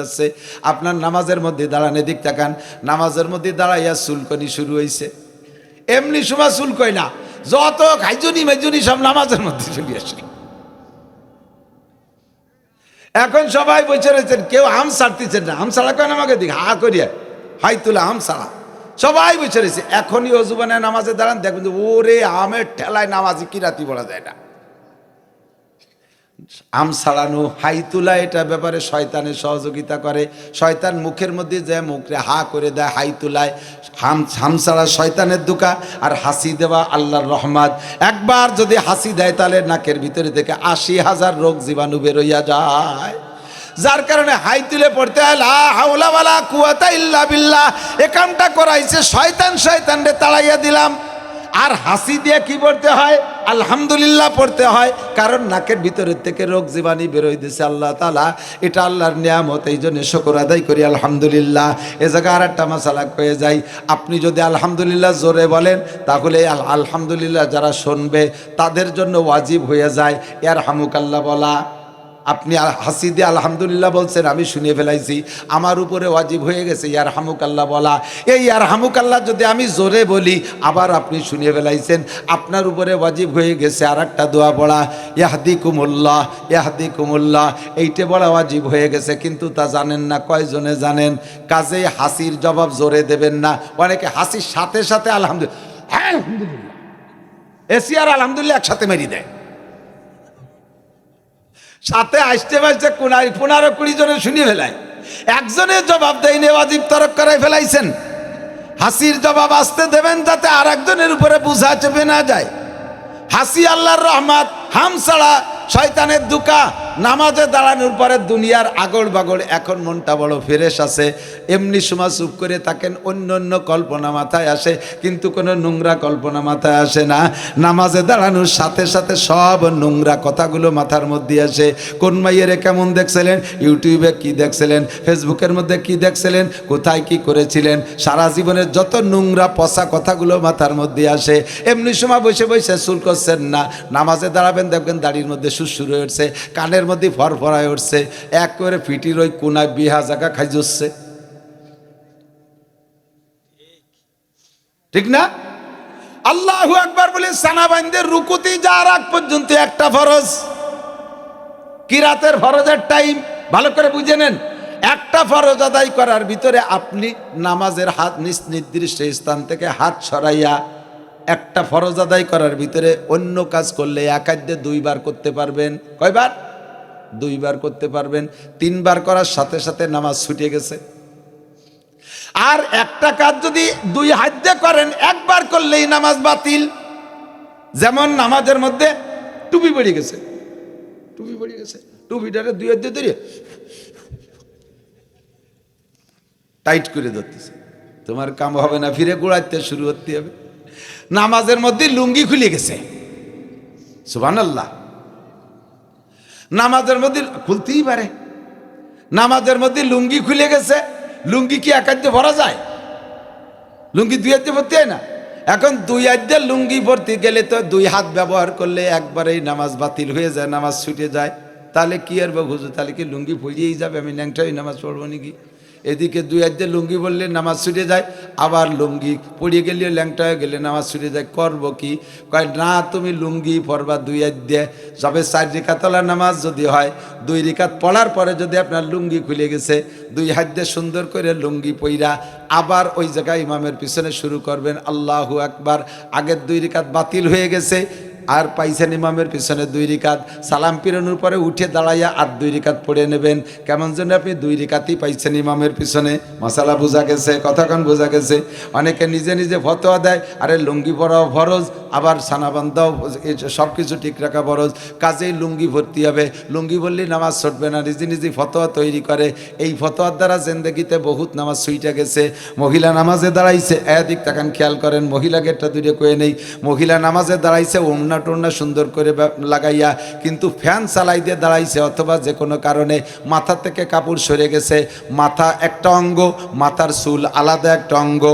যাচ্ছে আপনার নামাজের মধ্যে দাঁড়ান, এদিক তাকান। নামাজের মধ্যে দাঁড়াইয়া চুলকনি শুরু হয়েছে এমনি সময় চুলকই না। যত খাইজুনি মেজুনি সব নামাজের মধ্যে চলে আসে। এখন সবাই বসে রয়েছেন, কেউ আম ছাড়তেছেন না। আম ছাড়া কেন আমাকে দিক হা করিয়া। হাই তুলে আম ছাড়া। সবাই বসে রয়েছে। এখনই অজুবানে নামাজে দাঁড়ান, দেখবেন ওরে আমের ঠেলায় নামাজে কি রাতি বলা যায় না। আম ছাড়ানো, হাই তোলা, এটা ব্যাপারে শয়তানের সহযোগিতা করে। শয়তান মুখের মধ্যে যে মুখে হা করে দেয়, হাই তোলায়, হাম হাম শয়তানের দুকা, আর হাসি দেওয়া আল্লাহর রহমাত। একবার যদি হাসি দেয়, তাহলে নাকের ভিতরে থেকে আশি হাজার রোগ জীবাণু বেরোইয়া যায়। যার কারণে হাই তুলে পড়তে হয়, লা হাওলা কুয়াতা ইল্লা বিল্লাহ। এ কামটা করাইছে শয়তান শয়তান রে তাড়াইয়া দিলাম। আর হাসি দিয়ে কি পড়তে হয়? আলহামদুলিল্লাহ পড়তে হয়। কারণ নাকের ভিতরের থেকে রোগ জীবাণী বেরোয় দিছে আল্লাহ তালা এটা আল্লাহর নিয়ামত, এই জন্য শকর আদায় করি, আলহামদুলিল্লাহ। এ জায়গায় আর একটা মশালা হয়ে যায় আপনি যদি আলহামদুলিল্লাহ জোরে বলেন, তাহলে আলহামদুলিল্লাহ যারা শুনবে, তাদের জন্য ওয়াজিব হয়ে যায়। এর হামুক আল্লাহ বলা। আপনি হাসি দিয়ে আলহামদুলিল্লাহ বলছেন, আমি শুনে ফেলাইছি। আমার উপরে ওয়াজিব হয়ে গেছে ইয়ার হামুকাল্লাহ বলা। এই ইয়ার হামুকাল্লাহ যদি আমি জোরে বলি, আবার আপনি শুনে ফেলাইছেন। আপনার উপরে ওয়াজিব হয়ে গেছে আর একটা দোয়া পড়া ইয়াহাদি কুমুল্লাহ ইয়াহাদি কুমুল্লাহ এইটে বলা ওয়াজিব হয়ে গেছে, কিন্তু তা জানেন না, কয়জনে জানেন? কাজে হাসির জবাব জোরে দেবেন না। অনেকে হাসির সাথে সাথে আলহামদুলিল্লাহ আলহামদুলিল্লাহ। এসি আর আলহামদুলিল্লাহ একসাথে মেরি দেয়। সাথে আসতে পারছে পনেরো কুড়ি জনে শুনি ফেলায় একজনের জবাব দেয় নেওয়াজিব তরক করাই ফেলাইছেন। হাসির জবাব আসতে দেবেন যাতে আর একজনের উপরে বুঝা চেপে না যায়। হাসি আল্লাহর রহমাত, হাম ছাড়া শয়তানের দুকা। নামাজে দাঁড়ানোর পরে দুনিয়ার আগড় বাগড় এখন মনটা বড় ফেরেশ আছে। এমনি সময় চুপ করে থাকেন, অন্য অন্য কল্পনা মাথায় আসে, কিন্তু কোনো নোংরা কল্পনা মাথায় আসে না। নামাজে দাঁড়ানোর সাথে সাথে সব নোংরা কথাগুলো মাথার মধ্যে আসে। কোন মাইয়েরে কেমন দেখছিলেন? ইউটিউবে কি দেখছিলেন? ফেসবুকের মধ্যে কি দেখছিলেন? কোথায় কি করেছিলেন? সারা জীবনের যত নোংরা পচা কথাগুলো মাথার মধ্যে আসে। এমনি সময় বসে বসে চুল করছেন না। নামাজে দাঁড়াবেন, দেখবেন দাড়ির মধ্যে সুসুর হয়ে উঠছে। কানের মধ্যে ফরফরায় উঠছে, এক করে ফিটির ওই কোনায় বিহা জায়গা খাই যাচ্ছে ঠিক না? আল্লাহু একবার বলে সানাবাইনদের রুকুতি যাওয়ার আগ পর্যন্ত একটা ফরজ। কিরাতের ফরজের টাইম? ভালো করে বুঝে নেন। একটা ফরজ আদায় করার ভিতরে আপনি নামাজের হাত নিজ নির্দিষ্ট স্থান থেকে হাত সরাইয়া একটা ফরজ আদায় করার ভিতরে অন্য কাজ করলে একাদ্যে দুইবার করতে পারবেন। কয়বার? দুইবার করতে পারবেন, তিনবার করার সাথে সাথে নামাজ ছুটে গেছে। আর একটা কাজ যদি দুই হাত দিয়ে করেন, একবার করলেই নামাজ বাতিল। যেমন নামাজের মধ্যে টুপি পড়ে গেছে। টুপি পড়ে গেছে। টুপিটারে দুই হাত দিয়ে ধরে টাইট করে ধরতেছে। তোমার কাম হবে না, ফিরে গোড়াইতে শুরু করতে হবে। নামাজের মধ্যে লুঙ্গি খুলে গেছে। সুবান আল্লাহ নামাজের মধ্যে খুলতেই পারে। নামাজের মধ্যে লুঙ্গি খুলে গেছে। লুঙ্গি কি একাধ্যে ভরা যায়? লুঙ্গি দুই হাতে ভর্তি হয় না? এখন দুই আধ্যে লুঙ্গি ভর্তি গেলে তো দুই হাত ব্যবহার করলে একবারেই নামাজ বাতিল হয়ে যায়, নামাজ ছুটে যায়। তাহলে কি আর বা হুজুর? তাহলে কি লুঙ্গি পড়িয়েই যাবে? আমি ন্যাংটাই নামাজ পড়ব নাকি? এদিকে দুই হাতে লুঙ্গি বললে নামাজ ছুটে যায়, আবার লুঙ্গি পড়িয়ে গেলে ল্যাংটা হয়ে গেলে নামাজ ছুটে যায়। করব কি? কয়, না, তুমি লুঙ্গি পড়বা দুই দিয়ে। সবে চার রেখাতলা নামাজ যদি হয়, দুই রেখাত পড়ার পরে যদি আপনার লুঙ্গি খুলে গেছে, দুই হাত দিয়ে সুন্দর করে লুঙ্গি পইরা আবার ওই জায়গায় ইমামের পিছনে শুরু করবেন। আল্লাহু একবার আগের দুই রেখাত বাতিল হয়ে গেছে আর পাইছেন ইমামের পিছনে দুই রিকাত। সালাম পিরানোর পরে উঠে দাঁড়াইয়া আর দুই রিকাত পড়ে নেবেন। কেমন জন্য আপনি দুই রিকাতই পাইছেন ইমামের পিছনে। মশালা বোঝা গেছে কথাক্ষণ বোঝা গেছে। অনেকে নিজে নিজে ফতোয়া দেয়, আরে লুঙ্গি পরাও ফরজ আবার সানাবান্ধাও সব কিছু ঠিক রাখা ফরজ কাজেই লুঙ্গি ভর্তি হবে। লুঙ্গি বললেই নামাজ ছুটবে না নিজে নিজে ফতোয়া তৈরি করে। এই ফতোয়ার দ্বারা জেন্দেগিতে বহুত নামাজ সুইটা গেছে। মহিলা নামাজে দাঁড়াইছে, এদিক তাকান, খেয়াল করেন মহিলাকে একটা দুইটা কয়ে নেই। মহিলা নামাজে দাঁড়াইছে ওমনা টোনা সুন্দর করে লাগাইয়া, কিন্তু ফ্যান চালাই দিয়ে দাঁড়াইছে অথবা যে কোনো কারণে মাথা থেকে কাপড় সরে গেছে। মাথা একটা অঙ্গ, মাথার চুল আলাদা একটা অঙ্গ।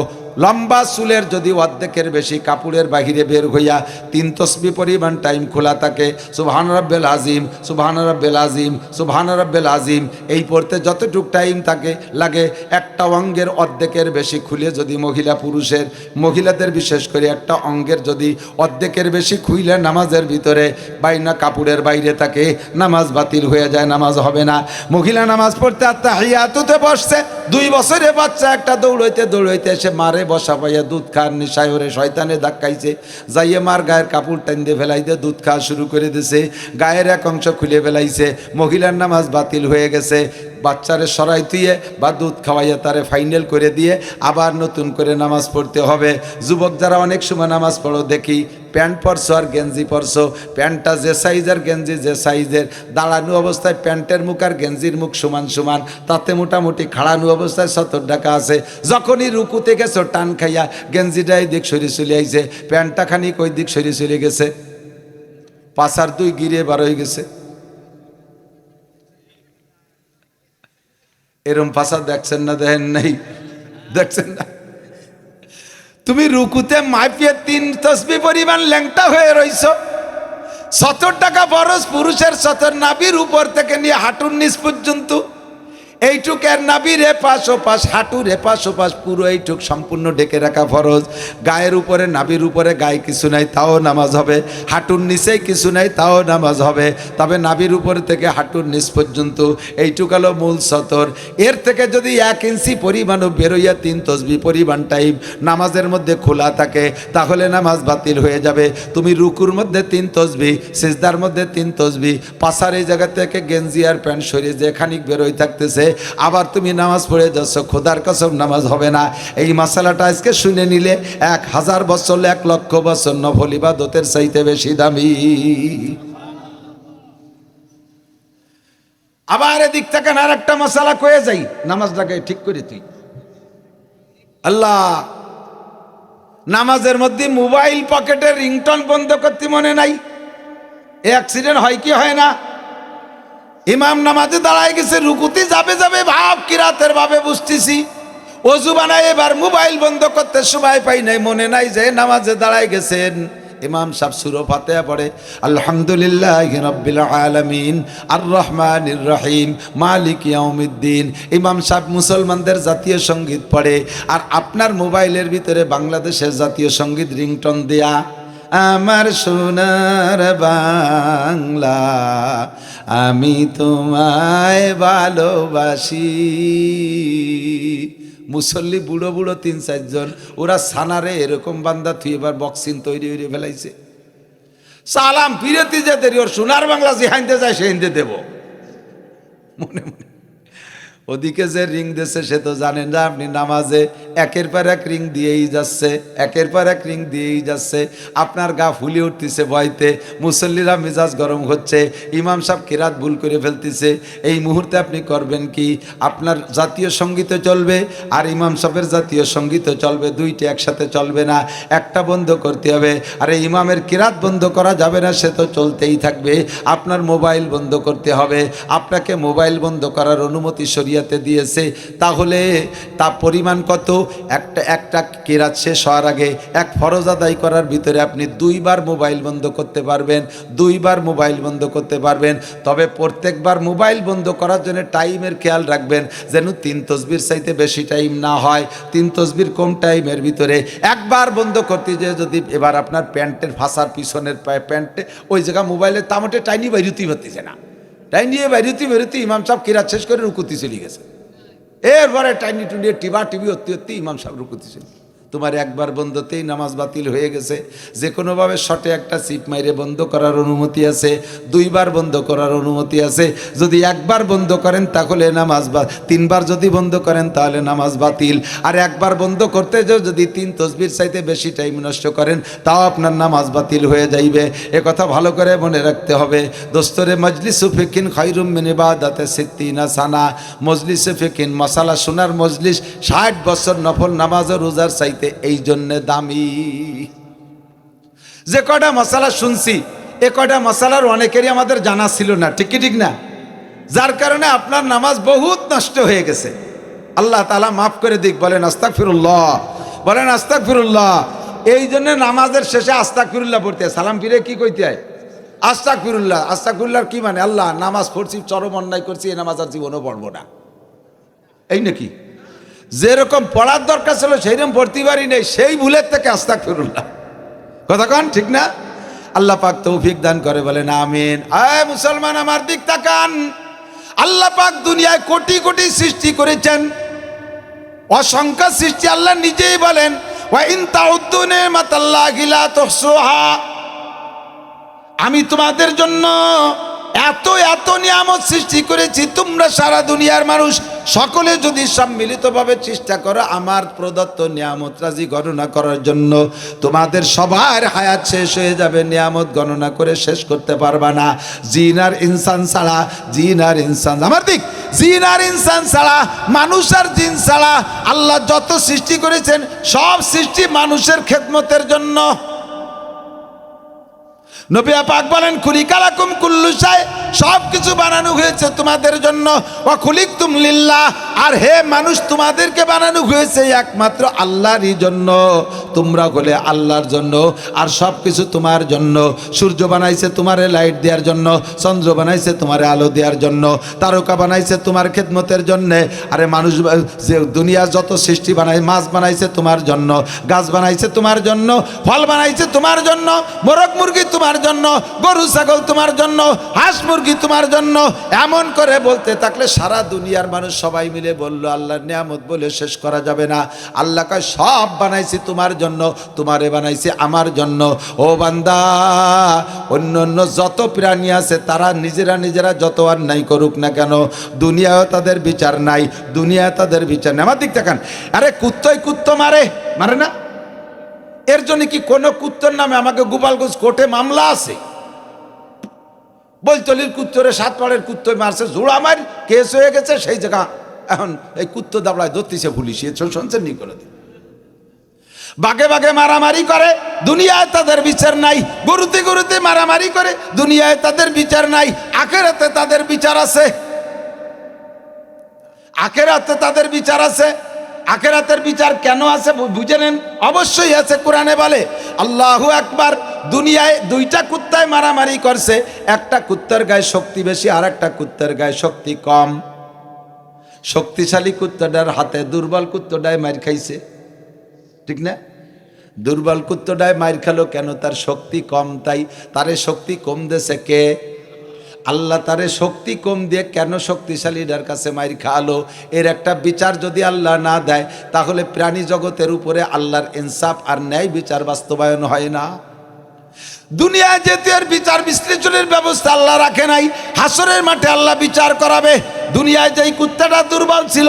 লম্বা চুলের যদি অর্ধেকের বেশি কাপড়ের বাহিরে বের হইয়া তিন তসবি পরিমাণ টাইম খোলা থাকে, সুবহান রব্বেল আজিম, সুবহান রব্বেল আজিম, সুবহান রব্বেল আজিম, এই পড়তে যতটুক টাইম থাকে, লাগে একটা অঙ্গের অর্ধেকের বেশি খুলে যদি মহিলা পুরুষের, মহিলাদের বিশেষ করে একটা অঙ্গের যদি অর্ধেকের বেশি খুইলে নামাজের ভিতরে বাইনা কাপড়ের বাইরে থাকে, নামাজ বাতিল হয়ে যায়, নামাজ হবে না। মহিলা নামাজ পড়তে আত্মা হাইয়াতুতে বসছে, দুই বছরে বাচ্চা একটা দৌড়াইতে দৌড়াইতে এসে মারে বসা পাইয়া দুধ খাওয়ার নেশায় ওরে শয়তানে ধাক্কাইছে। যাইয়ে মার গায়ের কাপড় টান দিয়ে ফেলাইতে দুধ খাওয়া শুরু করে দিছে। গায়ের এক অংশ খুলে ফেলাইছে। মহিলার নামাজ বাতিল হয়ে গেছে। বাচ্চারে সরাই তুইয়ে বা দুধ খাওয়াইয়া তারে ফাইনাল করে দিয়ে আবার নতুন করে নামাজ পড়তে হবে। যুবক যারা অনেক সময় নামাজ পড়ো, দেখি প্যান্ট পরছো আর গেঞ্জি পরছো। প্যান্টটা যে সাইজের গেঞ্জি যে সাইজের দাঁড়ানো অবস্থায় প্যান্টের মুখ আর গেঞ্জির মুখ সমান সমান। তাতে মোটামুটি খাড়ানো অবস্থায় সতর টাকা আছে। যখনই রুকুতে গেছো, টান খাইয়া গেঞ্জিটা এই দিক সরে চলে আইছে। প্যান্টটা খানিক ওই দিক সরে চলে গেছে। পাশার দুই গিরে বার হয়ে গেছে। এরম পাশা দেখছেন না, দেখেন নাই? দেখছেন না? তুমি রুকুতে মাইপিয়ে তিন তসবি পরিমাণ ল্যাংটা হয়ে রইছ। সত্তর টাকা বরস পুরুষের সতর নাবির উপর থেকে নিয়ে হাঁটুর নিচ পর্যন্ত। এইটুক এর নাবির এপাশ ওপাশ, হাঁটুর এপাশ ওপাশ, পুরো এইটুক সম্পূর্ণ ডেকে রাখা ফরজ। গায়ের উপরে, নাবির উপরে গায়ে কিছু নাই, তাও নামাজ হবে। হাঁটুর নিচেই কিছু নাই, তাও নামাজ হবে। তবে নাবির উপর থেকে হাঁটুর নিচ পর্যন্ত এইটুক হলো মূল সতর। এর থেকে যদি এক ইঞ্চি পরিমাণও বেরোইয়া তিন তসবি পরিমাণ টাইম নামাজের মধ্যে খোলা থাকে, তাহলে নামাজ বাতিল হয়ে যাবে। তুমি রুকুর মধ্যে তিন তসবি, সিজদার মধ্যে তিন তসবি, পাশার এই জায়গা থেকে গেঞ্জি আর প্যান্ট সরিয়ে যে খানিক বেরোই থাকতেছে আবার তুমি নামাজ পড়ে যাচ্ছ, খোদার কসম নামাজ হবে না। এই মশালাটা আজকে শুনে নিলে এক হাজার বছর, এক লক্ষ বছর নফল ইবাদতের চাইতে বেশি দামি। আবার এদিক থেকে আর একটা মশালা কয়ে যাই নামাজটাকে ঠিক করে তুই। আল্লাহ, নামাজের মধ্যে মোবাইল পকেটের রিংটন বন্ধ করতে মনে নাই? অ্যাক্সিডেন্ট হয় কি হয় না? ইমাম নামাজে দাঁড়ায় গেছে, রুকুতি যাবে যাবে ভাব কিরাতের ভাবে বুঝতেছি। অজু বানায় এবার মোবাইল বন্ধ করতে সময় পাই নাই, মনে নাই যে নামাজে দাঁড়ায় গেছেন। ইমাম সাহেব সুরো ফাতেহা পড়ে, আলহামদুলিল্লাহ রব্বিল আলামিন আর রহমানির রহিম, মালিক ইয়াউমিদ্দিন। ইমাম সাহেব মুসলমানদের জাতীয় সংগীত পড়ে, আর আপনার মোবাইলের ভিতরে বাংলাদেশের জাতীয় সংগীত রিংটন দেয়া। আমার সোনার বাংলা, আমি তোমায় ভালোবাসি। মুসল্লি বুড়ো বুড়ো তিন, চারজন, ওরা সানারে এরকম বান্দা থুই এবার বক্সিং তৈরি হয়ে ফেলাইছে। সালাম ফিরেতে যে দেরি ওর সোনার বাংলা যে হাইন্দে যায় সে হিন্দে দেব। মনে মনে। ওদিকে যে রিং দিয়েছে সে তো জানেন না, আপনি নামাজে একের পর এক রিং দিয়েই যাচ্ছে, একের পর এক রিং দিয়েই যাচ্ছে। আপনার গা ফুলে উঠতেছে ভয়তে, মুসল্লিরা মেজাজ গরম হচ্ছে, ইমাম সাহেব কিরাত ভুল করে ফেলতেছে। এই মুহূর্তে আপনি করবেন কি? আপনার জাতীয় সঙ্গীতও চলবে, আর ইমাম সাহেবের জাতীয় সঙ্গীতও চলবে, দুইটি একসাথে চলবে না, একটা বন্ধ করতে হবে। আর ইমামের কিরাত বন্ধ করা যাবে না, সে তো চলতেই থাকবে। আপনার মোবাইল বন্ধ করতে হবে। আপনাকে মোবাইল বন্ধ করার অনুমতি শরিয়াতে দিয়েছে, তাহলে তা পরিমাণ কত? একটা একটা কেরাত শেষ হওয়ার আগে এক ফরজ আদায় করার ভিতরে আপনি দুইবার মোবাইল বন্ধ করতে পারবেন, দুইবার মোবাইল বন্ধ করতে পারবেন। তবে প্রত্যেকবার মোবাইল বন্ধ করার জন্য টাইমের খেয়াল রাখবেন যেন তিন তসবির চাইতে বেশি টাইম না হয়। তিন তসবির কম টাইমের ভিতরে একবার বন্ধ করতে যে যদি এবার আপনার প্যান্টের ফাঁসার পিছনের প্যান্টে ওই জায়গা মোবাইলের তামটে টাইনি বাইরুতি পারতেছে না। টাইনি বাইরুতি বেরুতি ইমাম সাহেব কিরাত শেষ করে রুকুতি চলে গেছে। এরপরে টাইনি টুনিয়ে টিবা টিভি অতি অতি ইমাম সাহেব রুকুতি চলে তোমার একবার বন্ধতেই নামাজ বাতিল হয়ে গেছে। যে কোনোভাবে শটে একটা সিট মাইরে বন্ধ করার অনুমতি আছে, দুইবার বন্ধ করার অনুমতি আছে। যদি একবার বন্ধ করেন তাহলে নামাজ বা তিনবার যদি বন্ধ করেন তাহলে নামাজ বাতিল। আর একবার বন্ধ করতে যদি তিন তসবির চাইতে বেশি টাইম নষ্ট করেন, তাও আপনার নামাজ বাতিল হয়ে যাইবে। এ কথা ভালো করে মনে রাখতে হবে। দোস্তরে, মজলিস ফিকিন খৈরুম মিনিবাদাতে সিদ্দিনা সানা। মজলিস ফিকিন মশালা সোনার মজলিস ষাট বছর নফল নামাজ ও রোজার চাইতে এই জন্যে দামি। যে কটা মশালা শুনছি, এ কটা মশালার অনেকেরই আমাদের জানা ছিল না, ঠিক কি ঠিক না? যার কারণে আপনার নামাজ বহুত নষ্ট হয়ে গেছে। আল্লাহ তালা মাফ করে দিক, বলেন আস্তাক ফিরুল্লাহ বলেন আস্তাক ফিরুল্লাহ এই জন্য নামাজের শেষে আস্তাক ফিরুল্লাহ পড়তে। সালাম ফিরে কি কইতে হয়? আস্তাক ফিরুল্লাহ আস্তাক ফিরুল্লাহ কি মানে? আল্লাহ, নামাজ পড়ছি, চরম অন্যায় করছি, এই নামাজ আর জীবনও পড়ব না। এই নাকি? যেরকম পড়ার দরকার ছিল, সেইরকম পড়তে পারি নেই, সেই ভুলের থেকে আস্তাক ফিরুল্লাহ কথা কন, ঠিক না? আল্লাহ পাক তৌফিক দান করে, বলেন আমিন। আয় মুসলমান, আমার দিক তাকান। আল্লাহ পাক দুনিয়ায় কোটি কোটি সৃষ্টি করেছেন। অসংখ্য সৃষ্টি আল্লাহ নিজেই বলেন আমি তোমাদের জন্য এত এত নিয়ামত সৃষ্টি করেছি, তোমরা সারা দুনিয়ার মানুষ, সকলে যদি সম্মিলিতভাবে চেষ্টা করো, আমার প্রদত্ত নিয়ামত রাজি গণনা করার জন্য, তোমাদের সবার হায়াত শেষ হয়ে যাবে, নিয়ামত গণনা করে শেষ করতে পারবা না। জিন আর ইনসান ছাড়া, জিন আর ইনসান, আমার দিক, জিন আর ইনসান ছাড়া, মানুষ আর জিন ছাড়া, আল্লাহ যত সৃষ্টি করেছেন, সব সৃষ্টি মানুষের খেদমতের জন্য। নবী পাক বলেন খুলি কালাকুম কুল্লুসায় সব কিছু বানানো হয়েছে তোমাদের জন্য। ও খুলিক তুম লিল্লা আর হে মানুষ, তোমাদেরকে বানানো হয়েছে একমাত্র আল্লাহরই জন্য। তোমরা হলে আল্লাহর জন্য আর সব কিছু তোমার জন্য। সূর্য বানাইছে তোমারে লাইট দেওয়ার জন্য, চন্দ্র বানাইছে তোমারে আলো দেওয়ার জন্য, তারকা বানাইছে তোমার খেদমতের জন্যে। আরে মানুষ, যে দুনিয়ার যত সৃষ্টি বানাই মাছ বানাইছে তোমার জন্য, গাছ বানাইছে তোমার জন্য, ফল বানাইছে তোমার জন্য, মোরগ মুরগি তোমার জন্য, গরু, ছাগল তোমার জন্য, হাঁস মুরগি তোমার জন্য। এমন করে বলতে থাকলে সারা দুনিয়ার মানুষ সবাই মিলে বলল, আল্লাহর নিয়ামত বলে শেষ করা যাবে না। আল্লাহ কয়, সব বানাইছি তোমার জন্য, তোমারে বানাইছি আমার জন্য। ও বান্দা, অন্য অন্য যত প্রাণী আছে, তারা নিজেরা নিজেরা যত অন্যায় করুক না কেন দুনিয়াও তাদের বিচার নাই দুনিয়া তাদের বিচার নাই। আমার দিক দেখান আরে কুত্তই কুত্ত মারে মারে না। এর জন্য কি কোনো কুত্তর নামে আমাকে গোপালগঞ্জ কোর্টে মামলা আছে? বৈতলির কুত্তরে সাত পাড়ের কুত্তর মারছে জোড়া মার, কেস হয়ে গেছে, সেই জায়গা। এখন এই কুত্ত দাবড়ায় ধরতেছে পুলিশ, এ শুনছেন নি কোনো দিন বাগে বাগে মারামারি করে, দুনিয়ায় তাদের বিচার নাই। গরুতে গুরুতে মারামারি করে, দুনিয়ায় তাদের বিচার নাই। আখেরাতে তাদের বিচার আছে। আখেরাতে তাদের বিচার আছে। আখেরাতের বিচার কেন আছে বুঝে নেন? অবশ্যই আছে, কোরআনে বলে, আল্লাহু একবার দুনিয়ায় দুইটা কুত্তায় মারামারি করছে। একটা কুত্তার গায়ে শক্তি বেশি আর একটা কুত্তার গায়ে শক্তি কম। শক্তিশালী কুত্তাটার হাতে দুর্বল কুত্তটায় মার খাইছে। ঠিক না? দুর্বল কুত্তটায় মায়ের খেলো কেন? তার শক্তি কম, তাই তারে শক্তি কম দেশে কে? আল্লাহ তারে শক্তি কম দিয়ে কেন শক্তিশালীটার কাছে মায়ের খাওয়ালো? এর একটা বিচার যদি আল্লাহ না দেয়, তাহলে প্রাণী জগতের উপরে আল্লাহর ইনসাফ আর ন্যায় বিচার বাস্তবায়ন হয় না। দুনিয়ায় যেতে আর বিচার বিশ্লেষণের ব্যবস্থা আল্লাহ রাখে নাই। হাসরের মাঠে আল্লাহ বিচার করাবে। দুনিয়ায় যেই কুত্তাটা দুর্বল ছিল,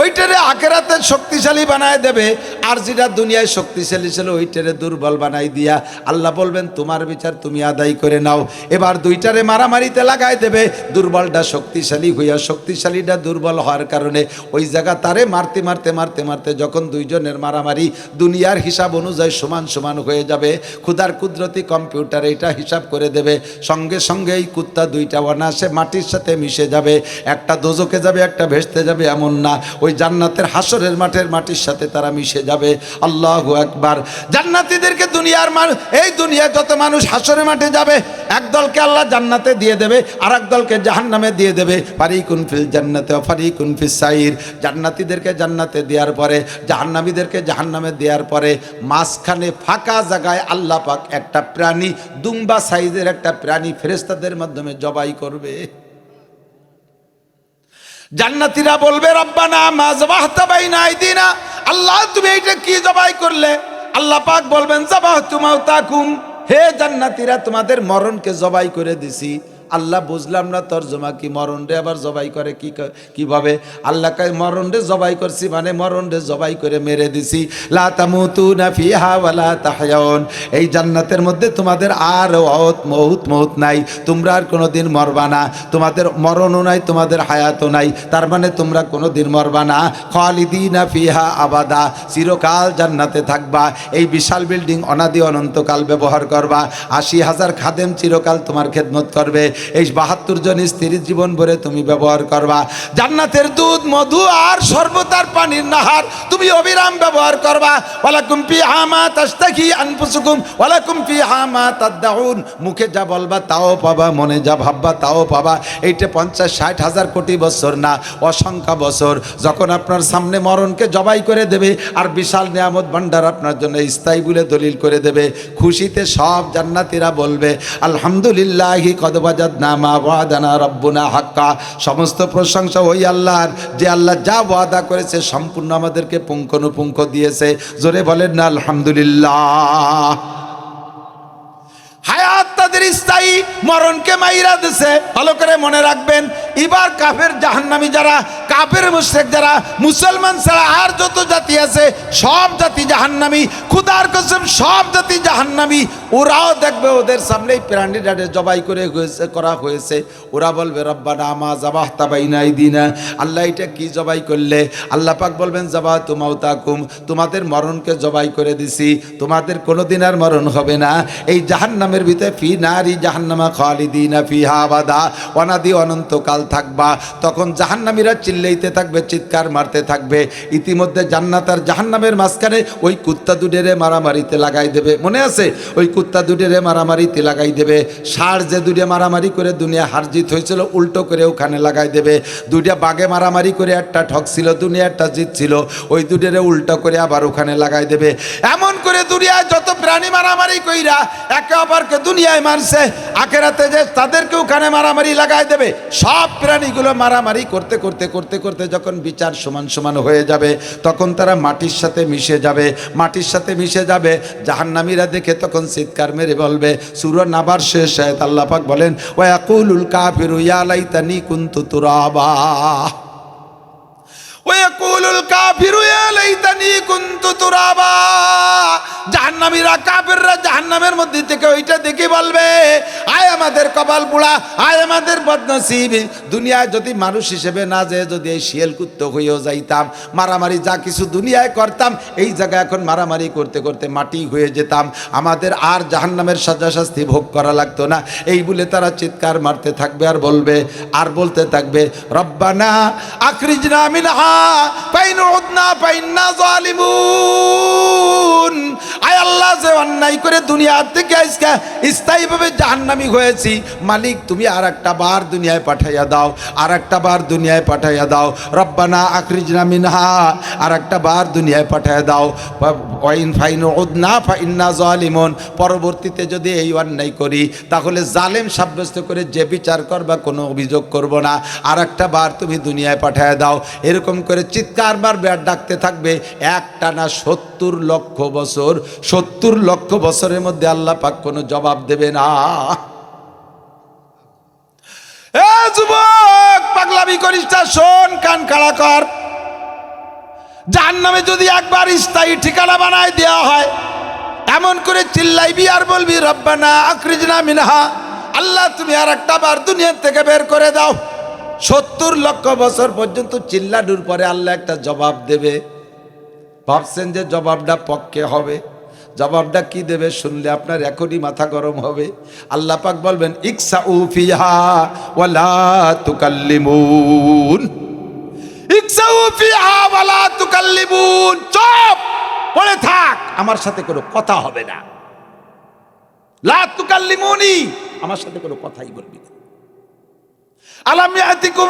ওইটারে আখেরাতে শক্তিশালী বানায় দেবে। আর যেটা দুনিয়ায় শক্তিশালী ছিল, ওইটারে দুর্বল বানাই দিয়া আল্লাহ বলবেন, তোমার বিচার তুমি আদায় করে নাও। এবার দুইটারে মারামারিতে লাগাই দেবে। দুর্বলটা শক্তিশালী হইয়া শক্তিশালীটা দুর্বল হওয়ার কারণে ওই জায়গা তারে মারতে মারতে মারতে মারতে যখন দুইজনের মারামারি দুনিয়ার হিসাব অনুযায়ী সমান সমান হয়ে যাবে। ক্ষুদার কুদরতি কম্পিউটার এটা হিসাব করে দেবে। সঙ্গে সঙ্গে এই কুত্তা দুইটা অনাসে মাটির সাথে মিশে যাবে। একটা দোজকে যাবে, একটা ভেসতে যাবে, এমন না। ওই জান্নাতের হাসরের মাঠের মাটির সাথে তারা মিশে যাবে। আল্লাহ একবার জান্নাতীদেরকে দুনিয়ার মানুষ এই দুনিয়া যত মানুষ হাসরের মাঠে যাবে এক দলকে আল্লাহ জান্নাতে দিয়ে দেবে আর এক দলকে জাহান্নামে দিয়ে দেবে। ফারিকুন ফিল জান্নাতে ফারিকুন ফিস সাইর। জান্নাতীদেরকে জান্নাতে দেওয়ার পরে, জাহান্নামীদেরকে জাহান্নামে দেওয়ার পরে, মাঝখানে ফাঁকা জায়গায় আল্লাহ পাক একটা প্রাণী দুম্বা সাইজের একটা প্রাণী ফেরেস্তাদের মাধ্যমে জবাই করবে। জান্নাতিরা বলবে, রব্বানা মা জবাহতা বাইনা আইদিনা। আল্লাহ, তুমি এইটা কি জবাই করলে? আল্লাহ পাক বলবেন জবাহ তুমাও তাকুম হে জান্নাতিরা, তোমাদের মরণকে জবাই করে দিছি। আল্লাহ বুঝলাম না, তর্জমা কি মরণ রে আবার জবাই করে, কি কীভাবে? আল্লাহ মরণ রে জবাই করছি মানে মরণ রে জবাই করে মেরে দিছি। লা তামুতুনা ফিহা ওয়ালা তাহয়াউন এই জান্নাতের মধ্যে তোমাদের আর অত মহুত মহুত নাই। তোমরা আর কোনোদিন মরবা না। তোমাদের মরণও নাই, তোমাদের হায়াতও নাই। তার মানে তোমরা কোনোদিন মরবা না। খালিদিনা ফিহা আবাদা। চিরকাল জান্নাতে থাকবা। এই বিশাল বিল্ডিং অনাদি অনন্তকাল ব্যবহার করবা। আশি হাজার খাদেম চিরকাল তোমার খেদমত করবে। এই বাহাত্তর জন স্ত্রীর জীবন ভরে তুমি ব্যবহার করবা। জান্নাতের দুধ, মধু আর সর্বতার পানির নাহার তুমি অবিরাম ব্যবহার করবা। ওয়ালাকুম ফি হামা তাস্তাকি আনফুসুকুম, ওয়ালাকুম ফি হামা তাদাউন মুখে যা বলবা তাও পাবা, মনে যা ভাববা তাও পাবা। এইটা পঞ্চাশ, ষাট হাজার কোটি বছর না, অসংখ্য বছর। যখন আপনার সামনে মরণকে জবাই করে দেবে আর বিশাল নিয়ামত ভান্ডার আপনার জন্য স্থায়ী বলে দলিল করে দেবে, খুশিতে সব জান্নাতিরা বলবে, আলহামদুলিল্লাহি হাক্কা। সমস্ত প্রশংসা ওই আল্লাহর, যে আল্লাহ যা ওয়াদা করেছে সম্পূর্ণ আমাদেরকে পুঙ্খানুপুঙ্খ দিয়েছে। জোরে বলেন না, আলহামদুলিল্লাহ। তাদের স্থায়ী মরণকে মাইরা দিছে। ভালো করে মনে রাখবেন, এবার কাফের জাহান্নামী যারা, কাফের মুশরিক যারা, মুসলমান ছাড়া আর যত জাতি আছে, সব জাতি জাহান্নামী, খুদার কসম সব জাতি জাহান্নামী। ওরাও দেখবে ওদের সামনেই প্রাণীটাকে জবাই করে হয়েছে, করা হয়েছে। ওরা বলবে, রব্বানা আমা জাবাহ তাবাইনাই দিনা আল্লাহ এটা কি জবাই করলে? আল্লাহ পাক বলবেন জাবাহ তুমাও তাকুম তোমাদের মরণকে জবাই করে দিছি। তোমাদের কোনোদিন আর মরণ হবে না। এই জাহান্নামের ভিতরে ফি নারী জাহান্নামা খালিদিনা ফিহা আবাদা অনাদি অনন্তকাল থাকবা। তখন জাহান্নামীরা চিল্লাইতে থাকবে, চিৎকার মারতে থাকবে। ইতিমধ্যে জান্নাত আর জাহান্নামের মাঝখানে ওই কুত্তা দুডেরে মারামারিতে লাগাই দেবে। মনে আছে? ওই কুত্তা দুডেরে মারামারিতে লাগাই দেবে। সার যে দুটে মারামারি করে দুনিয়া হারজিত হয়েছিল, উল্টো করে ওখানে লাগাই দেবে। দুইটা বাঘে মারামারি করে একটা ঠকছিল দুনিয়া একটা জিতছিল। ওই দুটেরে উল্টো করে আবার ওখানে লাগাই দেবে। এমন করে দুনিয়ায় যত প্রাণী মারামারি কইরা একে অপরকে দুনিয়ায় মারছে, আখেরাতে যে তাদেরকে ওখানে মারামারি লাগাই দেবে, সব প্রাণীগুলো মারামারি করতে করতে করতে করতে যখন বিচার সমান সমান হয়ে যাবে, তখন তারা মাটির সাথে মিশে যাবে, মাটির সাথে মিশে যাবে, জাহান্নামীরা দেখে তখন চিৎকার মেরে বলবে, সুর নাবার শেষ হয় আল্লাহ পাক বলেন ওয়াকুলুল কাফিরু ইয়া লাইতানি কুনতু তুরাবা। জাহান্নামীরা কাফিররা জাহান্নামের মধ্যে থেকে ওইটা দেখে বলবে কপাল পোড়া আয় আমাদের বদনসিব। দুনিয়ায় যদি মানুষ হিসেবে না যে, যদি এই শিয়াল কুত্ত হয়েও যাইতাম, মারামারি যা কিছু দুনিয়ায় করতাম, এই জায়গায় এখন মারামারি করতে করতে মাটি হয়ে যেতাম। আমাদের আর জাহান্নামের সাজা শাস্তি ভোগ করা লাগতো না। এই বলে তারা চিৎকার মারতে থাকবে আর বলবে, আর বলতে থাকবে, রব্বানা আখরিজনা মিনহা পাইন উদনা পাইন্না জালিমুন। আয় আল্লাহ, যে অন্যায় করে দুনিয়া থেকে আজকে স্থায়ীভাবে জাহান্নামি হয়েছি। মালিক, তুমি আর একটা বার দুনিয়ায় পাঠাইয়া দাও আর একটা বার দুনিয়ায় পাঠাইয়া দাও। রব্বানা আখরিজনা মিনহা আর একটা বার দুনিয়ায় পাঠাইয়া দাও। ওয়াইন ফাইন উদনা ফাইন্না জালিমুন, পরবর্তীতে যদি এই অন্যায় করি, তাহলে জালেম সাব্যস্ত করে যে বিচার করবা কোনো অভিযোগ করব না। আর একটা বার তুমি দুনিয়ায় পাঠায় দাও। এরকম করে চিৎকার মারবে আর ডাকতে থাকবে, একটা না সত্তর লক্ষ বছর, সত্তর লক্ষ বছরের মধ্যে আল্লাহ পাক কোনো জবাব দেবে না। যুবক, পাগলামি করিস না, শোন, কান কাড়া কর। যার নামে যদি একবার স্থায়ী ঠিকানা বানায় দেওয়া হয়, এমন করে চিল্লাইবি আর বলবি, রব্বানা আখরিজনা মিনহা। আল্লাহ, তুমি আর একটা বার দুনিয়ার থেকে বের করে দাও। সত্তর লক্ষ বছর পর্যন্ত চিল্লাডুর পরে আল্লাহ একটা জবাব দেবে। ভাবছেন যে জবাবটা পক্ষে হবে। জবাবটা কি দেবে শুনলে আপনার এখনই মাথা গরম হবে। আল্লাহ পাক বলবেন ইকসা উফিহা ওয়ালা তুকাল্লিমুন। ইকসাউ ফিহা ওয়ালা তুকাল্লিমুন। চুপ, পড়ে থাক, আমার সাথে কোনো কথা হবে না। লা তুকাল্লিমুনি, আমার সাথে কোনো কথাই বলবি না। আলাম ইয়াতিকুম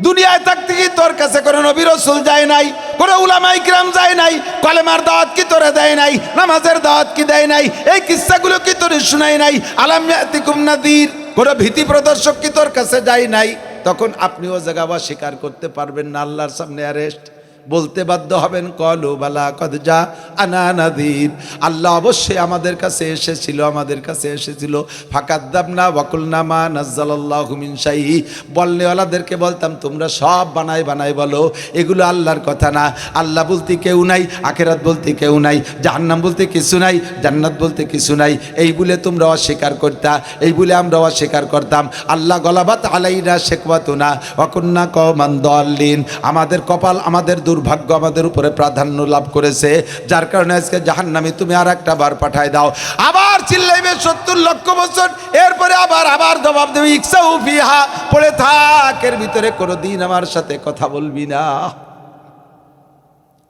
দুনিয়ায় থাকতে কি তোর কাছে কোনো নবী রসুল যায় নাই? কোনো উলামাই কিরাম যায় নাই? কলেমার দাওয়াত কি তোরে দেয় নাই? নামাজের দাওয়াত কি দেয় নাই? এই কিস্সাগুলো কি তোর শুনাই নাই? আলাম ইয়াতিকুম নাদির। কোনো ভীতি প্রদর্শক কি তোর কাছে যায় নাই? তখন আপনি আপনিও জায়গা স্বীকার করতে পারবেন না, আল্লাহর সামনে অ্যারেস্ট বলতে বাধ্য হবেন, কলু বালা কদ যা আনা নাদির। আল্লাহ অবশ্যই আমাদের কাছে এসেছিল, আমাদের কাছে এসেছিল। ফাকাদ্দাব না ওয়াকুল নামা নাজ্জালাল্লাহ মিন শাহি বলনেওয়ালাদেরকে বলতাম, তোমরা সব বানাই বানাই বলো, এগুলো আল্লাহর কথা না। আল্লাহ বলতে কেউ নাই, আখেরাত বলতে কেউ নাই, জাহান্নাম বলতে কিছু নাই, জান্নাত বলতে কিছু নাই। এই বলে তোমরা অস্বীকার করতা, এই বলে আমরা অস্বীকার করতাম। আল্লাহ গলাবাত আলাইরা শেখবাতো না অকন্যা কমান দলিন আমাদের কপাল আমাদের দুর্ভাগ্য আমাদের উপরে প্রাধান্য লাভ করেছে। যার কারণে আজকে জাহান নামে তুমি আর একটা বার পাঠায় দাও। আবার চিল্লাইবে সত্তর লক্ষ বছর, এরপরে আবার আবার জবাব দেবে ইচ্ছা উফিহা পড়ে থাক, এর ভিতরে কোনো দিন আমার সাথে কথা বলবি না।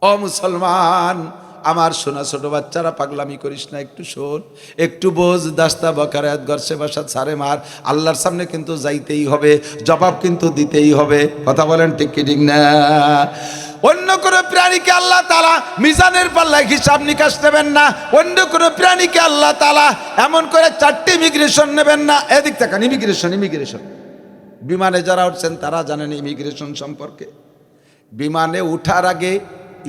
ও মুসলমান আমার সোনা ছোট বাচ্চারা, পাগলামি করিস না, একটু শোন। একটু বোঝ, দাস্তা বকারাত গর্ষে বাসা ছাড়ে মার। আল্লাহর সামনে কিন্তু যাইতেই হবে, জবাব কিন্তু দিতেই হবে। কথা বলেন ঠিক কি, ঠিক না? অন্য কোনো প্রাণীকে আল্লাহ তালা মিজানের পাল্লায় হিসাব নিকাশ নেবেন না। অন্য কোনো প্রাণীকে আল্লাহ তালা এমন করে চারটি ইমিগ্রেশন নেবেন না। এদিক থাকান ইমিগ্রেশন ইমিগ্রেশন। বিমানে যারা উঠছেন, তারা জানেন ইমিগ্রেশন সম্পর্কে। বিমানে উঠার আগে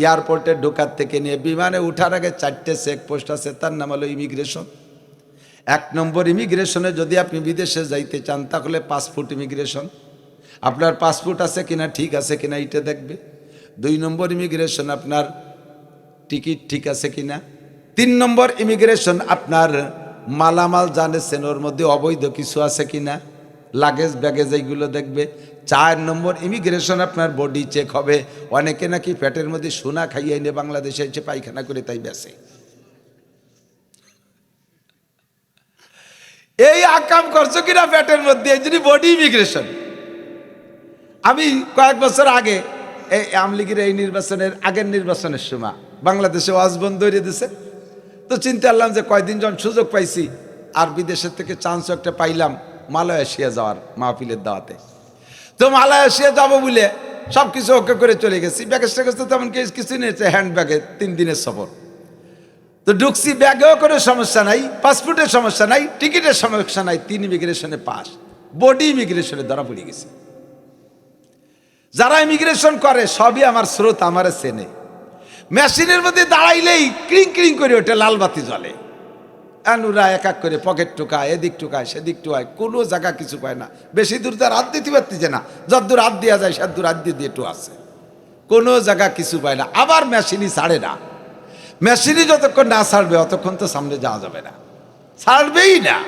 এয়ারপোর্টে ঢোকার থেকে নিয়ে বিমানে উঠার আগে চারটে চেকপোস্ট আছে, তার নাম হলো ইমিগ্রেশন। এক নম্বর ইমিগ্রেশনে যদি আপনি বিদেশে যাইতে চান, তাহলে পাসপোর্ট ইমিগ্রেশন। আপনার পাসপোর্ট আছে কিনা, ঠিক আছে কিনা এটা দেখবে। দুই নম্বর ইমিগ্রেশন, আপনার টিকিট ঠিক আছে কিনা। তিন নম্বর ইমিগ্রেশন, আপনার মালামাল জানেছেন ওর মধ্যে অবৈধ কিছু আছে কিনা। লাগেজ ব্যাগেজ এইগুলো দেখবে। চার নম্বর ইমিগ্রেশন আপনার বডি চেক হবে। অনেকে নাকি পেটের মধ্যে সোনা খাইয়ে এনে বাংলাদেশে এসে পায়খানা করে তাই বেসে এই আকাম করছ কিনা পেটের মধ্যে? এই জন্য বডি ইমিগ্রেশন আমি কয়েক বছর আগে এই আমলিগির এই নির্বাচনের, আগের নির্বাচনের সময় বাংলাদেশে ওয়াজ বন্ধ হয়ে দিছে। তো চিন্তা করলাম যে কয়দিন যখন সুযোগ পাইছি, আর বিদেশের থেকে চান্স একটা পাইলাম মালয়েশিয়া যাওয়ার মাহফিলের দাওয়াতে। তো মালয়েশিয়া যাব বলে সব কিছু ওকে করে চলে গেছি। ব্যাগেজ ট্যাগেজ তেমন কিছু নিয়েছে হ্যান্ড ব্যাগে তিন দিনের সফর। তো ঢুকছি, ব্যাগেও কোনো সমস্যা নাই পাসপোর্টের সমস্যা নাই টিকিটের সমস্যা নাই, তিন ইমিগ্রেশনে পাস বডি ইমিগ্রেশনে ধরা পড়ে গেছে। যারা ইমিগ্রেশন করে, সবই আমার স্রোত, আমার চেনে। মেশিনের মধ্যে দাঁড়াইলেই ক্রিং ক্রিং করে ওঠে, লাল বাতি জ্বলে। আনুরা এক এক করে পকেট টুকায় এদিক টুকায় সেদিক টুকায় কোনো জায়গা কিছু পায় না। বেশি দূর তো রাত দিতে পারতেছে না। যদ্দূর হাত দেওয়া যায় সেদূর হাত দিয়ে একটু আছে কোনো জায়গা কিছু পায় না। আবার মেশিনই ছাড়ে না। মেশিনই যতক্ষণ না ছাড়বে, অতক্ষণ তো সামনে যাওয়া যাবে না। ছাড়বেই না।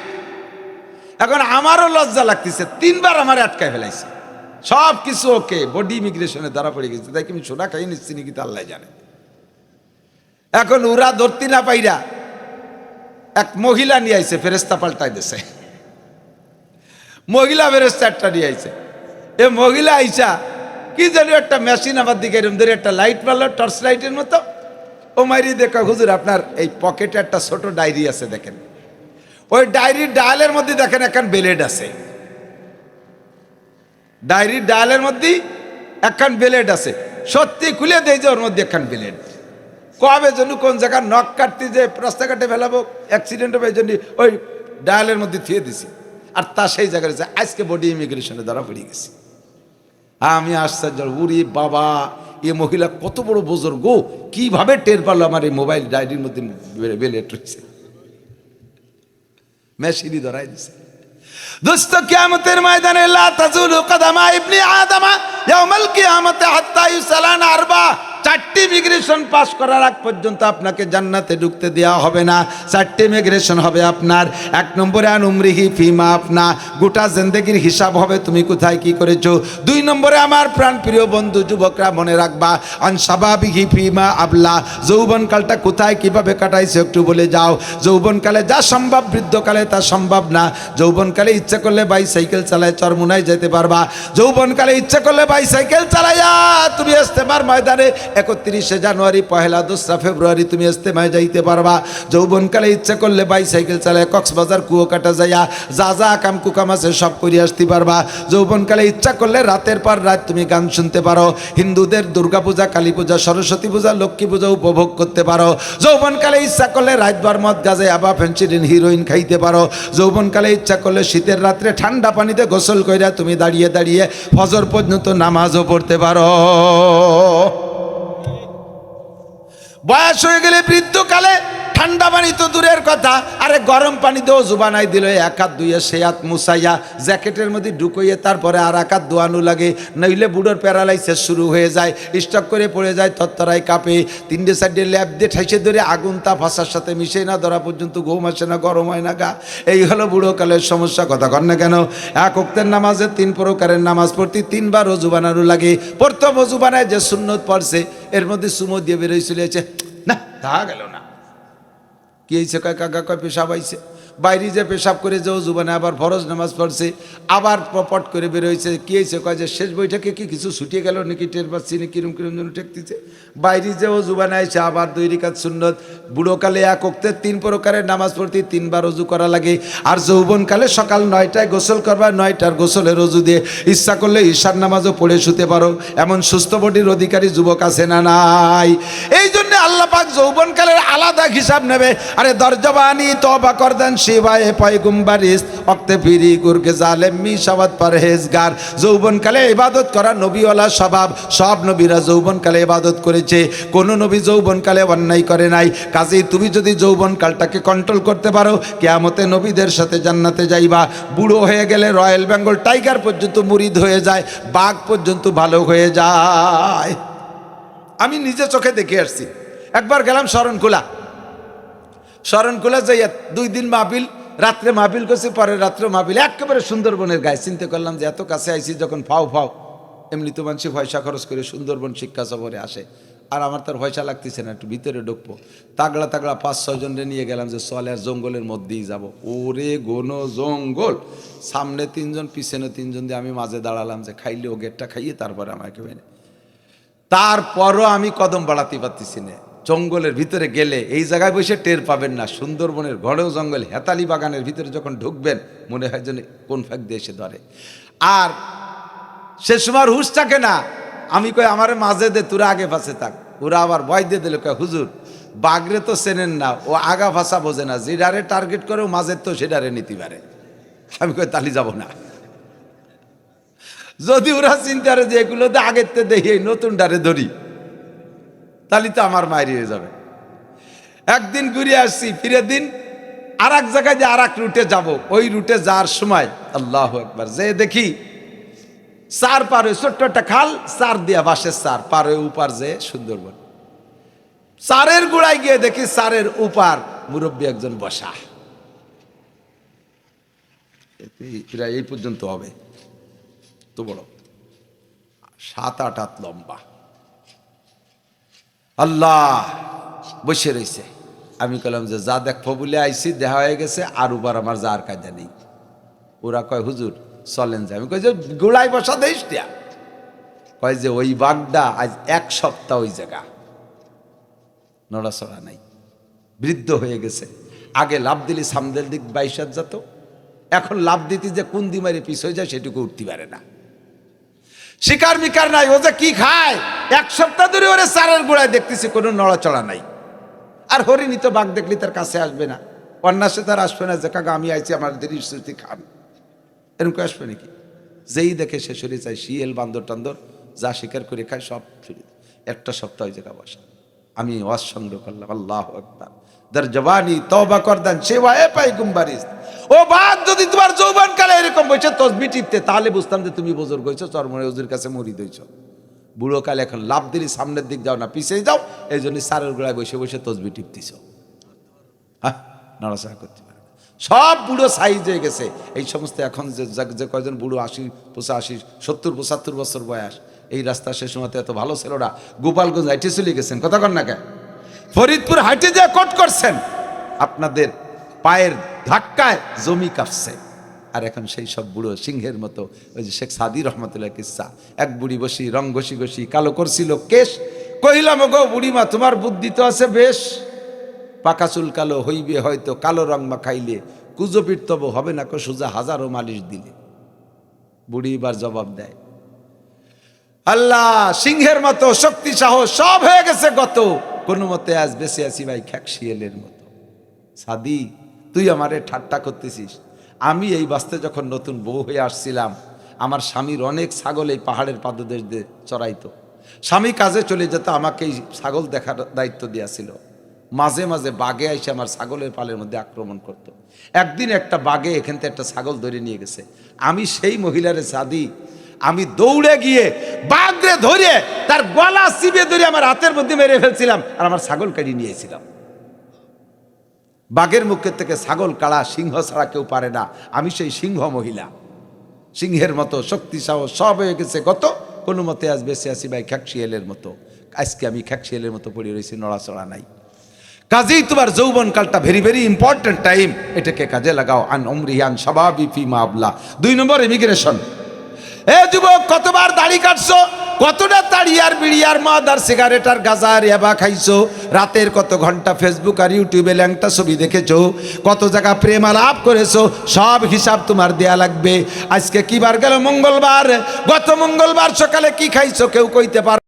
এখন আমারও লজ্জা লাগতেছে। তিনবার আমার আটকায় ফেলাইছে। সব কিছু ওকে। বডি ইমিগ্রেশনে ধরা পড়ে গেছে। তাই কি আমি সোনা খাই নিচ্ছি নাকি তা আল্লাহ জানে। এখন ওরা ধরতি না পাইরা এক মহিলা নিয়ে আইছে ফেরেস্তা পাল্টাই দিছে। মহিলা ফেরেস্তা একটা নিয়ে আইছে। এ মহিলা আইসা, কি জানি একটা মেশিন আমার দিকে এরম ধরে একটা লাইট মারলো, টর্চ লাইটের মতো। ও মাইরি দেখা, হুজুর, আপনার এই পকেটে একটা ছোট ডায়েরি আছে দেখেন। ওই ডায়েরির ডায়ালের মধ্যে দেখেন একখান বেলেড আছে। ডায়েরির ডায়ালের মধ্যে একখান বেলেড আছে। সত্যি খুলে দেয় যে ওর মধ্যে একখান বেলেড কবে জন্য কোন জায়গায় নখ কাটতে যে রাস্তাঘাটে ফেলাবো? অ্যাক্সিডেন্ট হবে জন্য ওই ডায়ালের মধ্যে থুয়ে দিছি। আর তা সেই জায়গায় রয়েছে। আজকে বডি ইমিগ্রেশনে ধরা পড়ে গেছি। আমি আশ্চর্য, উরি বাবা, এ মহিলা কত বড় বুজুর্গ। কীভাবে টের পারল আমার এই মোবাইল ডায়েরির মধ্যে বেলেট রয়েছে? মেশিনই ধরাই দিছে। দোস্ত, কিয়ামতের ময়দানে লা তাজুলু কদামা ইবনি আদমা, ইয়াউমাল কিয়ামতে হাত্তা ইউসালান আরবা। চারটি ইমিগ্রেশন পাস করার আগ পর্যন্ত আপনাকে জান্নাতে ঢুকতে দেওয়া হবে না। চারটি ইমিগ্রেশন হবে আপনার। এক নম্বরে, আন উমরিহি ফিমা আপনা। গোটা জিন্দেগির হিসাব হবে তুমি কোথায় কি করেছ। দুই নম্বরে, আমার প্রাণ প্রিয় বন্ধু, যুবকরা মনে রাখবা, আন সাবাবিহি ফিমা আবলা। যৌবনকালটা কোথায় কীভাবে কাটাইছে একটু বলে যাও। যৌবনকালে যা সম্ভব বৃদ্ধকালে তা সম্ভব না। যৌবনকালে ইচ্ছে করলে বাইসাইকেল চালায় চরমুনায় যেতে পারবা। যৌবনকালে ইচ্ছে করলে বাইসাইকেল চালাইয়া তুমি ইস্তেমার ময়দানে একত্রিশে জানুয়ারি, পহেলা দোসরা ফেব্রুয়ারি তুমি ইস্তেমায় যাইতে পারবা। যৌবনকালে ইচ্ছা করলে বাইসাইকেল চালায়, কক্সবাজার, কুয়োকাটা যাইয়া যা যা কাম কুকাম আছে সব করে আসতে পারবা। যৌবনকালে ইচ্ছা করলে রাতের পর রাত তুমি গান শুনতে পারো। হিন্দুদের দুর্গাপূজা কালী পূজা, সরস্বতী পূজা, লক্ষ্মী পূজা উপভোগ করতে পারো। যৌবনকালে ইচ্ছা করলে রাতবার মদ গাজে আবা ফেন্সিডিন হিরোইন খাইতে পারো। যৌবনকালে ইচ্ছা করলে শীতের রাত্রে ঠান্ডা পানিতে গোসল কইরা তুমি দাঁড়িয়ে দাঁড়িয়ে ফজর পর্যন্ত নামাজও পড়তে পারো। বয়স হয়ে গেলে বৃদ্ধকালে ঠান্ডা পানি তো দূরের কথা। আরে গরম পানি দিয়েও জুবানাই দিল এক হাত দুইয়ে সে হাত মুসাইয়া জ্যাকেটের মধ্যে ঢুকইয়ে তারপরে আর এক হাত দোয়ানো লাগে। নইলে বুড়োর প্যারালাইসিস শুরু হয়ে যায়, স্টক করে পড়ে যায় থরথরাই কাঁপে। তিনটে সাইডে ল্যাব দিয়ে ঠাইসে ধরে আগুন তা ফাঁসার সাথে মিশে না, ধরা পর্যন্ত ঘুম আসে না, গরম হয় না গা। এই হলো বুড়ো কালের সমস্যা, কথা কর না কেন? এক অক্তের নামাজে তিন প্রকারের নামাজ পড়তে তিনবার অজু বানানো লাগে। প্রথম অজু বানায় যে সুন্নত পড়ছে এর মধ্যে সুমো দিয়ে বেরোয় চলেছে না, তা গেল না। কি হয়েছে? কয়, কাকা, কয়, পেশাব আইছে? বাইরে যে পেশাব করে যে জুবানে আবার ফরজ নামাজ পড়ছে, আবার পট করে বেরোয়েছে কি হয়েছে? কয় যে শেষ বইটাকে কি কিছু ছুটিয়ে গেল নাকি? টের পাচ্ছি না, কিরম কিরম যেন ঠেকতেছে। বাইরে যে ও জুবানে আইছে, আবার দুই রিকাত সুন্নত। বুড়োকালে এক অক্তে তিন প্রকারের নামাজ পড়তে তিনবার অজু করা লাগে। আর যৌবনকালে সকাল নয়টায় গোসল করবা, নয়টার গোসলের অজু দিয়ে ইচ্ছা করলে ঈশার নামাজও পড়ে শুতে পারো। এমন সুস্থ বডির অধিকারী যুবক আছে না নাই? এই জন্য আল্লাহ পাক যৌবনকালের আলাদা হিসাব নেবে। আরে দরজবানি তবা করদেন শিবায়ে পয়গুম্বারিস অক্তে ফিরি গুরকে জালেম সাবাদ পরহেজগার। যৌবনকালে ইবাদত করা নবীওয়ালা স্বভাব, সব নবীরা যৌবনকালে ইবাদত করেছে। কোন নবী যৌবনকালে অন্যায় করে নাই। কাজেই তুমি যদি যৌবনকালটাকে কন্ট্রোল করতে পারো, কেয়ামতে নবীদের সাথে জান্নাতে যাইবা। বুড়ো হয়ে গেলে রয়্যাল বেঙ্গল টাইগার পর্যন্ত মুরিদ হয়ে যায়, বাঘ পর্যন্ত ভালো হয়ে যায়। আমি নিজে চোখে দেখে আসছি। একবার গেলাম শরণখোলা শরণখোলা যাইয়া দুই দিন মাহবিল রাত্রে মাহবিল করছি পরে রাত্রে মাহবিল একেবারে সুন্দরবনের গায়ে চিন্তা করলাম যে এত কাছে আইছি যখন ফাও ফাও এমনি তো মানুষ পয়সা খরচ করে সুন্দরবন শিক্ষা সফরে আসে। আর আমার তার পয়সা লাগতেছে না, একটু ভিতরে ঢুকবো। তাগড়া তাগড়া পাঁচ ছয়জনরে নিয়ে গেলাম যে চলে আর জঙ্গলের মধ্যেই যাব। ওরে গোন জঙ্গল। সামনে তিনজন, পিছনে তিনজন দিয়ে আমি মাঝে দাঁড়ালাম যে খাইলে ও গেটটা খাইয়ে তারপরে আমাকে মেনে তারপরও আমি কদম বাড়াতে পারতেছি না। জঙ্গলের ভিতরে গেলে এই জায়গায় বসে টের পাবেন না। সুন্দরবনের ঘরেও জঙ্গল, হেতালি বাগানের ভিতরে যখন ঢুকবেন, মনে হয় যেন কোন ফাঁক দিয়ে এসে ধরে। আর সে সময় হুশ থাকে না, আমি কই, আমার মাঝে দে, তোরা আগে ফাঁসে থাক। ওরা আবার ভয় দিয়ে দিল, কয়, হুজুর, বাগরে তো চেনেন না, ও আগা ভাষা বোঝে না, যেডারে টার্গেট করে, ও মাঝের তো সেডারে নিতে পারে। আমি কই, তালি যাব না। যদি ওরা চিন্তা যে এগুলোতে আগের তে দেখি নতুন ডারে ধরি। তাহলে তো আমার মায়ের হয়ে যাবে। একদিন ঘুরে আসছি, ফিরে দিন আর এক জায়গায় যে আর এক রুটে যাব, ওই রুটে যাওয়ার সময়, আল্লাহ একবার যে দেখি চার পার হয়ে, ছোট্ট একটা খাল চার দিয়া বাসের চার পার হয়ে উপার যে সুন্দরবন। চারের গোড়ায় গিয়ে দেখি চারের উপার মুরব্বী একজন বসা। এই পর্যন্ত হবে। তো বড় সাত আট হাত লম্বা। আল্লাহ বসে রয়েছে আমি কলাম যে, যা দেখব বলে আইসি দেখা হয়ে গেছে, আর উবার আমার যার কায়দা নেই। ওরা কয়, হুজুর, চলেন যে আমি কই যে, গোড়ায় বসা দেশ দিয়া। কয় যে, ওই বাগদা আজ এক সপ্তাহ ওই জায়গা। নড়াচড়া নাই। বৃদ্ধ হয়ে গেছে। আগে লাভ দিলি সামদের দিক বাইশ হাত যেত। এখন লাভ দিতে যে, কোন দিমারে পিছ হয়ে যায়, সেটুকু উঠতে পারে না। শিকার মিকার নাই, ও যে কি খায়? এক সপ্তাহ ধরে ওরে চারের গোড়ায় দেখতেছি, কোনো নড়াচড়া নাই। আর হরিণী তো বাঘ দেখলি তার কাছে আসবে না। অন্যাসে তার আসবে না, যে, কাকা, আমি আইছি, আমার দেরি স্মৃতি খান এরকম আসবে নাকি? যেই দেখে সে সরে চাই শিয়েল, বান্দর, টান্দর, যা শিকার করে খায়, সব ছুরি একটা সপ্তাহ ওই জায়গা বসা। আমি ওয়াজ সংগ্রহ করলাম, আল্লাহ একবার দার জবানি তবা করদান সেবা এ পাই গুম্বারিস ও বাদ যদি তোমার যৌবন কালে এরকম বসে তসবি টিপতে, তাহলে বুঝতাম যে তুমি বুজুর্গ হয়েছো চরমনে ওজুর কাছে মরি দইছ বুড়ো কালে এখন লাভ দিলি, সামনের দিক যাও না, পিছিয়ে যাও, এই জন্য সারের গোড়ায় বসে বসে তসবি টিপতিছ। হ্যাঁ নড়াচড়া করতে পারে সব বুড়ো সাইজ হয়ে গেছে। এই সমস্ত এখন যে যে- যে কয়জন বুড়ো, আশি, পঁচাশি, সত্তর, পঁচাত্তর বছর বয়স, এই রাস্তা সে সময় এত ভালো ছিল না। গোপালগঞ্জ হাইটে চলে গেছেন, কথা কন না কেন? ফরিদপুর হাইটে যে কোট করছেন, আপনাদের পায়ের ধাক্কায় জমি কাঁপছে। আর এখন সেই সব বুড়ো সিংহের মতো ওই যে শেখ সাদি রহমতুল্লাহ কিসা, এক বুড়ি বসি, রং ঘষি ঘষি, কালো করছিল কেশ। কহিলাম গো বুড়িমা, তোমার বুদ্ধি তো আছে বেশ। পাকা চুল কালো হইবে হয়তো, কালো রং মাখাইলে কুজো তব হবে না কো সোজা হাজারো মালিশ দিলে। বুড়ি এবার জবাব দেয়, আল্লাহ, সিংহের মতো শক্তি সাহস সব হয়ে গেছে গত। কোনো মতে আজ বেঁচে আছি ভাই খ্যাক শিয়ালের মতো। সাদি তুই আমারে ঠাট্টা করতেছিস। আমি এই বাস্তে যখন নতুন বউ হয়ে আসছিলাম, আমার স্বামীর অনেক ছাগল এই পাহাড়ের পাদদেশ দিয়ে চড়াইতো। স্বামী কাজে চলে যেত, আমাকে এই ছাগল দেখার দায়িত্ব দিয়েছিল। মাঝে মাঝে বাঘে এসে আমার ছাগলের পালের মধ্যে আক্রমণ করত। একদিন একটা বাঘে এখান থেকে একটা ছাগল ধরে নিয়ে গেছে। আমি সেই মহিলারে সাদি আমি দৌড়ে গিয়ে বাঘরে ধরে তার গলা চিবে ধরে আমার হাতের মধ্যে মেরে ফেলছিলাম আর আমার ছাগল কাটিয়ে নিয়েছিলাম বাঘের মুখের থেকে ছাগল, কাড়া, সিংহ ছাড়া কেউ পারে না। আমি সেই সিংহ মহিলা। সিংহের মতো শক্তি সাহস সব হয়ে গেছে গত কোনো মতে আজ বেঁচে আছি ভাই খ্যাকশিয়ালের মতো। আজকে আমি খ্যাকশিয়ালের মতো পড়ে রয়েছি, নড়াচড়া নাই। কাজেই তোমার যৌবনকালটা ভেরি ভেরি ইম্পর্টেন্ট টাইম এটাকে কাজে লাগাও। আন অমরিয়ান স্বাভাবিক ফি মাবলা দুই নম্বর ইমিগ্রেশন এ যুবক, কতবার দাড়ি কাটছো? কতটা তাড়িয়ার বিড়িয়ার বিড়ি মদ আর সিগারেট আর গাঁজা আর খাইছো? রাতের কত ঘণ্টা ফেসবুক আর ইউটিউবে ল্যাংটা ছবি দেখেছ? কত জায়গা প্রেম আলাপ করেছ? সব হিসাব তোমার দেয়া লাগবে। আজকে কিবার গেল মঙ্গলবার? গত মঙ্গলবার সকালে কি খাইছো? কেউ কইতে পার